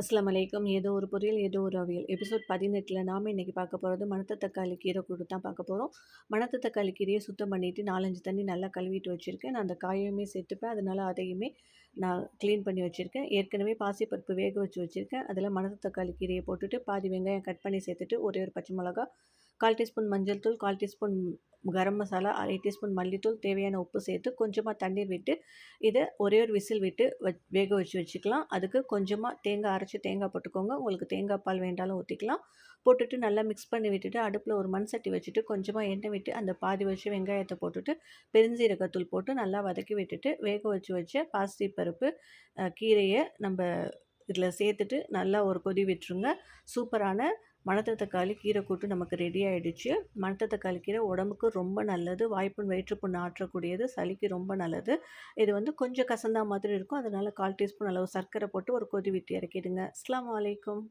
அஸ்லாம் அலைக்கும் ஏதோ ஒரு பொரியல் ஏதோ ஒரு அவியல். எபிசோட் பதினெட்டில் நாம் இன்றைக்கி பார்க்க போகிறது மணத்த தக்காளி கீரை கொடுத்து தான் பார்க்க போகிறோம் மணத்த தக்காளி கீரையை சுத்தம் பண்ணிவிட்டு நாலஞ்சு தண்ணி நல்லா கழுவிட்டு வச்சுருக்கேன். நான் அந்த காயுமே சேர்த்துப்பேன் அதனால் அதையுமே நான் க்ளீன் பண்ணி வச்சுருக்கேன். ஏற்கனவே பாசிப்பருப்பு வேக வச்சு வச்சுருக்கேன். அதில் மணத்த தக்காளி கீரையை போட்டுட்டு பாதி வெங்காயம் கட் பண்ணி சேர்த்துட்டு ஒரே ஒரு பச்சை மிளகா கால் டீஸ்பூன் மஞ்சள் தூள் கால் டீஸ்பூன் கரம் மசாலா அரை டீஸ்பூன் மல்லித்தூள் தேவையான உப்பு சேர்த்து கொஞ்சமாக தண்ணீர் விட்டு இதை ஒரே ஒரு விசில் விட்டு வ வேக வச்சு வச்சுக்கலாம். அதுக்கு கொஞ்சமாக தேங்காய் அரைச்சி தேங்காய் போட்டுக்கோங்க. உங்களுக்கு தேங்காய் பால் வேண்டாலும் ஊற்றிக்கலாம் போட்டுட்டு நல்லா மிக்ஸ் பண்ணி விட்டுட்டு அடுப்பில் ஒரு மண் சட்டி வச்சுட்டு கொஞ்சமாக எண்ணெய் விட்டு அந்த பாதி வச்சு வெங்காயத்தை போட்டுட்டு பெருஞ்சீரகத்தூள் போட்டு நல்லா வதக்கி விட்டுட்டு வேக வச்சு வச்ச பாசி பருப்பு கீரையை நம்ம இதில் சேர்த்துட்டு நல்லா ஒரு கொதி விட்டுருங்க. சூப்பரான மணத்த தக்காளி கீரை கூட்டு நமக்கு ரெடி ஆகிடுச்சு மணத்த தக்காளி கீரை உடம்புக்கு ரொம்ப நல்லது. வாய்ப்புண் வயிற்றுப்புண் ஆற்றக்கூடியது. சளிக்கு ரொம்ப நல்லது. இது வந்து கொஞ்சம் கசந்தா மாதிரி இருக்கும். அதனால் கால் டீஸ்பூன் அளவு சர்க்கரை போட்டு ஒரு கொதி விட்டு இறக்கிடுங்க. அஸ்லாம் வலைக்கம்